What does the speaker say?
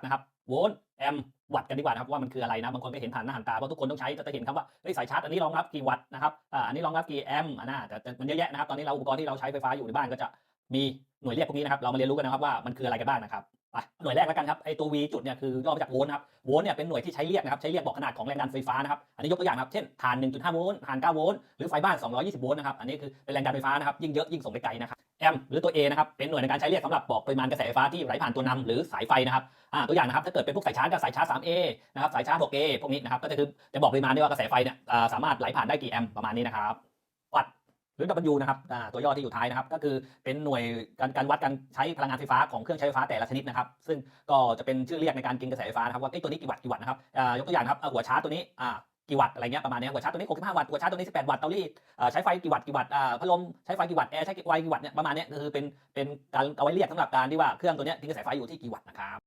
กนะครับโวลต์แอมป์วัตกันดีกว่านะครับว่ามันคืออะไรนะบางคนก็เห็นผ่านหน้าหันตาเพราะทุกคนต้องใช้จะเห็นคำว่าเฮ้ยสายชาร์จอันนี้รองรับกี่วัตต์นะครับอ่าอันนี้รองรับกี่แอมป์อ่านะแต่แต่มันเยอะแยะนะครับตอนนี้เราอุปกรณ์ที่เราใช้ไฟฟ้าอยู่ในบ้านก็จะมีหน่วยเรียกพวกนี้นะครับเรามาเรียนรู้กันนะครับว่ามันคืออะไรกันบ้างนะครับ ไปหน่วยแรกแล้วกันครับไอตัว V จุดเนี่ยคือย่อมาจากโวลต์นะครับโวลต์เนี่ยเป็นหน่วยที่ใช้เรียกนะครับใช้เรียกบอกขนาดของแรงดันไฟฟ้านะครับอันนี้ยกตัวอย่างนะครับเช่นถ่าน 1.5 โวลต์ถ่าน 9 โวลต์หรือไฟบ้าน 220 โวลต์นะครับอันนี้คือเป็นแรงดันไฟฟ้านะครับยิ่งเยอะยิ่งส่งไปไกลนะครับแอมป์หรือตัว A นะครับเป็นหน่วยในการใช้เรียกสำหรับบอกปริมาณกระแสไฟฟ้าที่ไหลผ่านตัวนำหรือสายไฟนะครับอ่าตัวอย่างนะครับถ้าเกิดเป็นพวกสายชาร์จก็สายชาร์จ 3A นะครับสายชาร์จ 6A พวกนี้นะครับก็จะคือจะบอกปริมาณได้ว่ากระแสไฟเนี่ยสามารถไหลผ่านได้กี่แอมป์ประมาณนี้นะครับ หรือ W นะครับตัวย่อที่อยู่ท้ายนะครับ ก็คือเป็นหน่วยการการวัดการใช้พลังงานไฟฟ้าของเครื่องใช้ไฟฟ้าแต่ละชนิดนะครับ ซึ่งก็จะเป็นชื่อเรียกในการกินกระแสไฟฟ้านะครับว่าเอ้ตัวนี้กี่วัตต์กี่วัตต์นะครับยกตัวอย่างครับหัวชาร์จตัวนี้กี่วัตต์อะไรเงี้ยประมาณนี้หัวชาร์จตัวนี้ 65 วัตต์หัวชาร์จตัวนี้ 18 วัตต์เตารีดใช้ไฟกี่วัตต์กี่วัตต์พัดลมใช้ไฟกี่วัตต์แอร์ใช้ไฟกี่วัตต์เนี่ยประมาณนี้คือเป็นเป็นการเอาไว้เรียกสำหรับการที่ว่าเครื่องตัวนี้ยทิ้งกระแสไฟอยู่ที่กี่วัตต์นะครับ